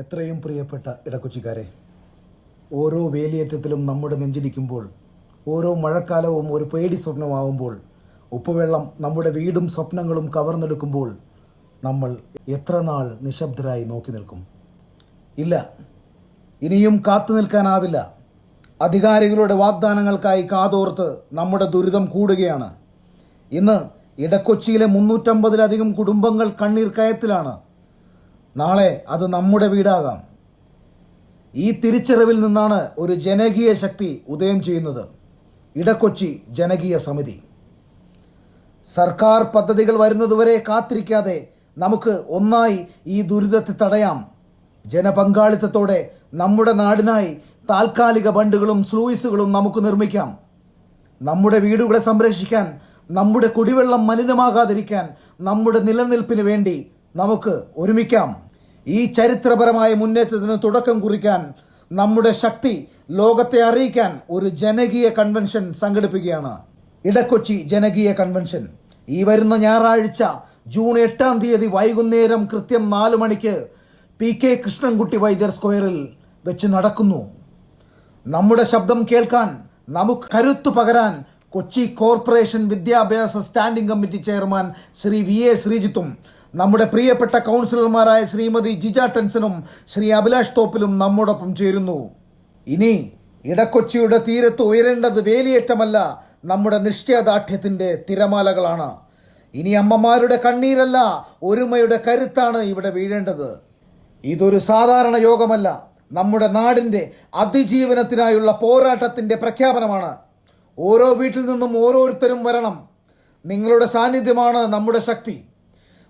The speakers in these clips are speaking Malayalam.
എത്രയും പ്രിയപ്പെട്ട ഇടക്കൊച്ചിക്കാരെ ഓരോ വേലിയേറ്റത്തിലും നമ്മുടെ നെഞ്ചിടിക്കുമ്പോൾ ഓരോ മഴക്കാലവും ഒരു പേടി സ്വപ്നമാവുമ്പോൾ ഉപ്പുവെള്ളം നമ്മുടെ വീടും സ്വപ്നങ്ങളും കവർന്നെടുക്കുമ്പോൾ നമ്മൾ എത്ര നാൾ നിശബ്ദരായി നോക്കി നിൽക്കും. ഇല്ല ഇനിയും കാത്തു നിൽക്കാനാവില്ല. അധികാരികളുടെ വാഗ്ദാനങ്ങൾക്കായി കാതോർത്ത് നമ്മുടെ ദുരിതം കൂടുകയാണ്. ഇന്ന് ഇടക്കൊച്ചിയിലെ മുന്നൂറ്റമ്പതിലധികം കുടുംബങ്ങൾ കണ്ണീർ കയത്തിലാണ്. നാളെ അത് നമ്മുടെ വീടാകാം. ഈ തിരിച്ചറിവിൽ നിന്നാണ് ഒരു ജനകീയ ശക്തി ഉദയം ചെയ്യുന്നത്. ഇടക്കൊച്ചി ജനകീയ സമിതി. സർക്കാർ പദ്ധതികൾ വരുന്നതുവരെ കാത്തിരിക്കാതെ നമുക്ക് ഒന്നായി ഈ ദുരിതത്തെ തടയാം. ജനപങ്കാളിത്തത്തോടെ നമ്മുടെ നാടിനായി താൽക്കാലിക ബണ്ടുകളും സ്ലൂയിസുകളും നമുക്ക് നിർമ്മിക്കാം. നമ്മുടെ വീടുകളെ സംരക്ഷിക്കാൻ നമ്മുടെ കുടിവെള്ളം മലിനമാകാതിരിക്കാൻ നമ്മുടെ നിലനിൽപ്പിന് വേണ്ടി നമുക്ക് ഒരുമിക്കാം. ഈ ചരിത്രപരമായ മുന്നേറ്റത്തിന് തുടക്കം കുറിക്കാൻ നമ്മുടെ ശക്തി ലോകത്തെ അറിയിക്കാൻ ഒരു ജനകീയ കൺവെൻഷൻ സംഘടിപ്പിക്കുകയാണ്. ഇടക്കൊച്ചി ജനകീയ കൺവെൻഷൻ. ഈ വരുന്ന ഞായറാഴ്ച ജൂൺ എട്ടാം തീയതി വൈകുന്നേരം കൃത്യം നാല് മണിക്ക് പി കെ കൃഷ്ണൻകുട്ടി വൈദ്യർ സ്ക്വയറിൽ വെച്ച് നടക്കുന്നു. നമ്മുടെ ശബ്ദം കേൾക്കാൻ നമുക്ക് കരുത്തു പകരാൻ കൊച്ചി കോർപ്പറേഷൻ വിദ്യാഭ്യാസ standing committee chairman Shri V A ശ്രീജിത്തും നമ്മുടെ പ്രിയപ്പെട്ട കൗൺസിലർമാരായ ശ്രീമതി ജിജ ടെൻസനും ശ്രീ അഭിലാഷ് തോപ്പിലും നമ്മോടൊപ്പം ചേരുന്നു. ഇനി ഇടക്കൊച്ചിയുടെ തീരത്ത് ഉയരേണ്ടത് വേലിയേറ്റമല്ല നമ്മുടെ നിശ്ചയദാർഢ്യത്തിന്റെ തിരമാലകളാണ്. ഇനി അമ്മമാരുടെ കണ്ണീരല്ല ഒരുമയുടെ കരുത്താണ് ഇവിടെ വീഴേണ്ടത്. ഇതൊരു സാധാരണ യോഗമല്ല നമ്മുടെ നാടിന്റെ അതിജീവനത്തിനായുള്ള പോരാട്ടത്തിന്റെ പ്രഖ്യാപനമാണ്. ഓരോ വീട്ടിൽ നിന്നും ഓരോരുത്തരും വരണം. നിങ്ങളുടെ സാന്നിധ്യമാണ് നമ്മുടെ ശക്തി.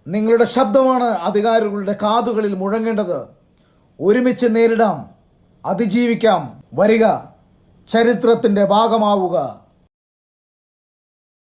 നിങ്ങളുടെ ശബ്ദമാണ് അധികാരികളുടെ കാതുകളിൽ മുഴങ്ങേണ്ടത്. ഒരുമിച്ച് നേരിടാം. അതിജീവിക്കാം. വരിക. ചരിത്രത്തിന്റെ ഭാഗമാവുക.